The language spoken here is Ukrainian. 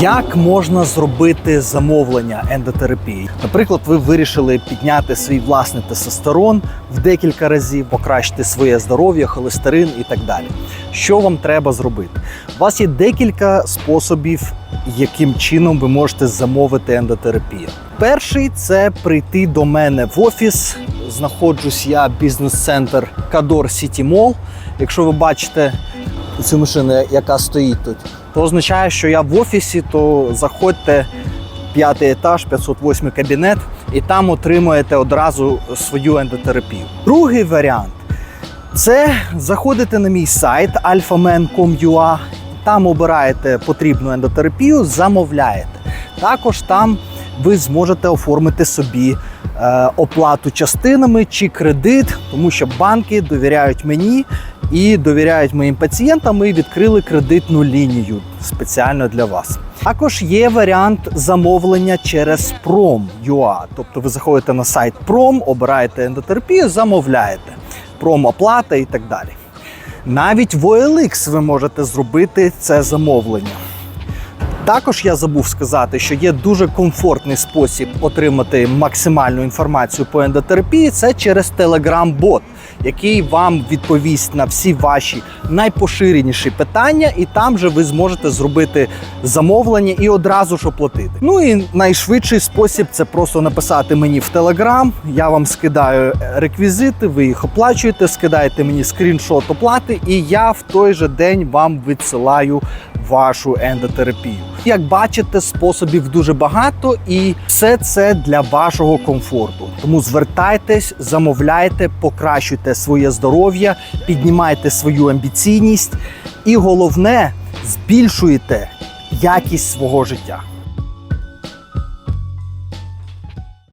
Як можна зробити замовлення ендотерапії? Наприклад, ви вирішили підняти свій власний тестостерон в декілька разів, покращити своє здоров'я, холестерин і так далі. Що вам треба зробити? У вас є декілька способів, яким чином ви можете замовити ендотерапію. Перший це прийти до мене в офіс. Знаходжусь я бізнес-центр Кадор Сіті Мол. Якщо ви бачите цю машину, яка стоїть тут, то означає, що я в офісі, то заходьте п'ятий етаж, 508 кабінет, і там отримуєте одразу свою ендотерапію. Другий варіант це заходите на мій сайт alphaman.com.ua, там обираєте потрібну ендотерапію, замовляєте. Також там ви зможете оформити собі е, оплату частинами чи кредит, тому що банки довіряють мені і довіряють моїм пацієнтам і відкрили кредитну лінію спеціально для вас. Також є варіант замовлення через Prom.ua. Тобто ви заходите на сайт Prom, обираєте ендотерапію, замовляєте промоплата і так далі. Навіть в OLX ви можете зробити це замовлення. Також я забув сказати, що є дуже комфортний спосіб отримати максимальну інформацію по ендотерапії. Це через Telegram-бот, який вам відповість на всі ваші найпоширеніші питання, і там же ви зможете зробити замовлення і одразу ж оплатити. Ну і найшвидший спосіб це просто написати мені в Telegram. Я вам скидаю реквізити, ви їх оплачуєте, скидаєте мені скріншот оплати, і я в той же день вам відсилаю вашу ендотерапію. Як бачите, способів дуже багато, і все це для вашого комфорту. Тому звертайтесь, замовляйте, покращуйте своє здоров'я, піднімайте свою амбіційність, і головне збільшуйте якість свого життя.